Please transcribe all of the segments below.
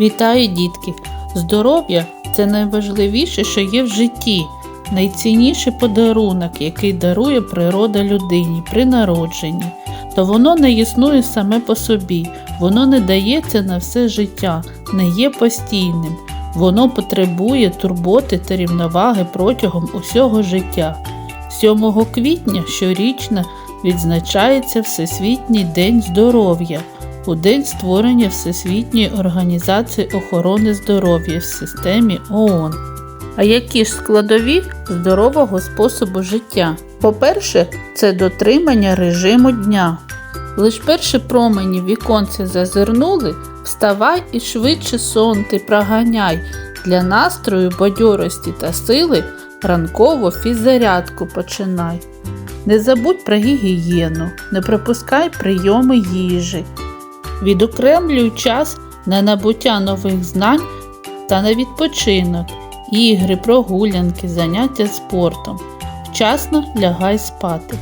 Вітаю, дітки! Здоров'я це найважливіше, що є в житті, найцінніший подарунок, який дарує природа людині при народженні. То воно не існує саме по собі, воно не дається на все життя, не є постійним. Воно потребує турботи та рівноваги протягом усього життя. 7 квітня щорічно відзначається Всесвітній день здоров'я у день створення Всесвітньої організації охорони здоров'я в системі ООН. А які ж складові здорового способу життя? По-перше, це дотримання режиму дня. Лиш перші промені в віконце зазирнули, вставай і швидше сон ти проганяй. Для настрою, бадьорості та сили ранкову фіззарядку починай. Не забудь про гігієну, не пропускай прийоми їжі. Відокремлюй час на набуття нових знань та на відпочинок, ігри, прогулянки, заняття спортом. Вчасно лягай спати.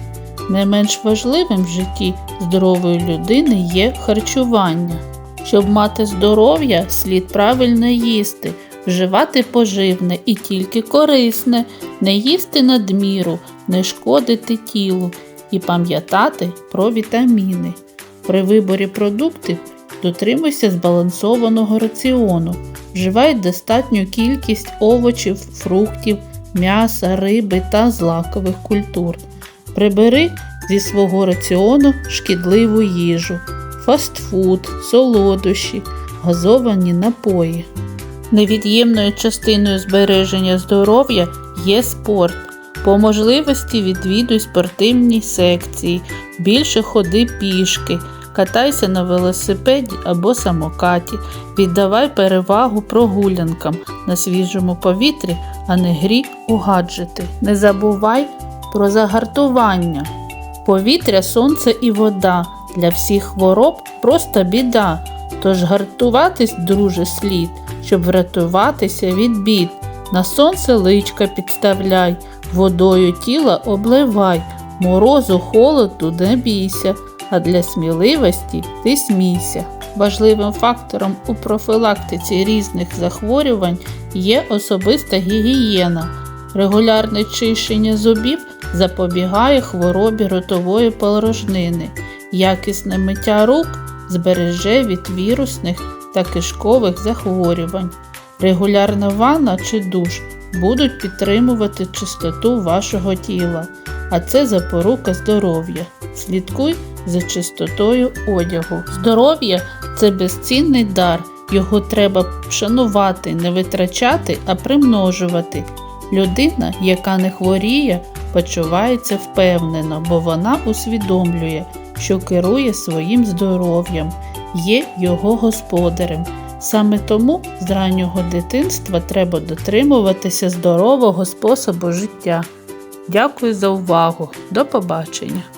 Не менш важливим в житті здорової людини є харчування. Щоб мати здоров'я, слід правильно їсти, вживати поживне і тільки корисне, не їсти надміру, не шкодити тілу і пам'ятати про вітаміни. При виборі продуктів дотримуйся збалансованого раціону, вживай достатню кількість овочів, фруктів, м'яса, риби та злакових культур. Прибери зі свого раціону шкідливу їжу, фастфуд, солодощі, газовані напої. Невід'ємною частиною збереження здоров'я є спорт. По можливості відвідуй спортивні секції, більше ходи пішки, катайся на велосипеді або самокаті, віддавай перевагу прогулянкам на свіжому повітрі, а не грі у гаджети. Не забувай про загартування. Повітря, сонце і вода для всіх хвороб просто біда. Тож гартуватись, друже, слід, щоб врятуватися від бід. На сонце личка підставляй, водою тіла обливай, морозу холоду не бійся, а для сміливості ти смійся. Важливим фактором у профілактиці різних захворювань є особиста гігієна. Регулярне чищення зубів запобігає хворобі ротової порожнини. Якісне миття рук збереже від вірусних та кишкових захворювань. Регулярна ванна чи душ будуть підтримувати чистоту вашого тіла, а це запорука здоров'я. Слідкуй за чистотою одягу. Здоров'я це безцінний дар, його треба шанувати, не витрачати, а примножувати. Людина, яка не хворіє, почувається впевнено, бо вона усвідомлює, що керує своїм здоров'ям, є його господарем. Саме тому з раннього дитинства треба дотримуватися здорового способу життя. Дякую за увагу. До побачення!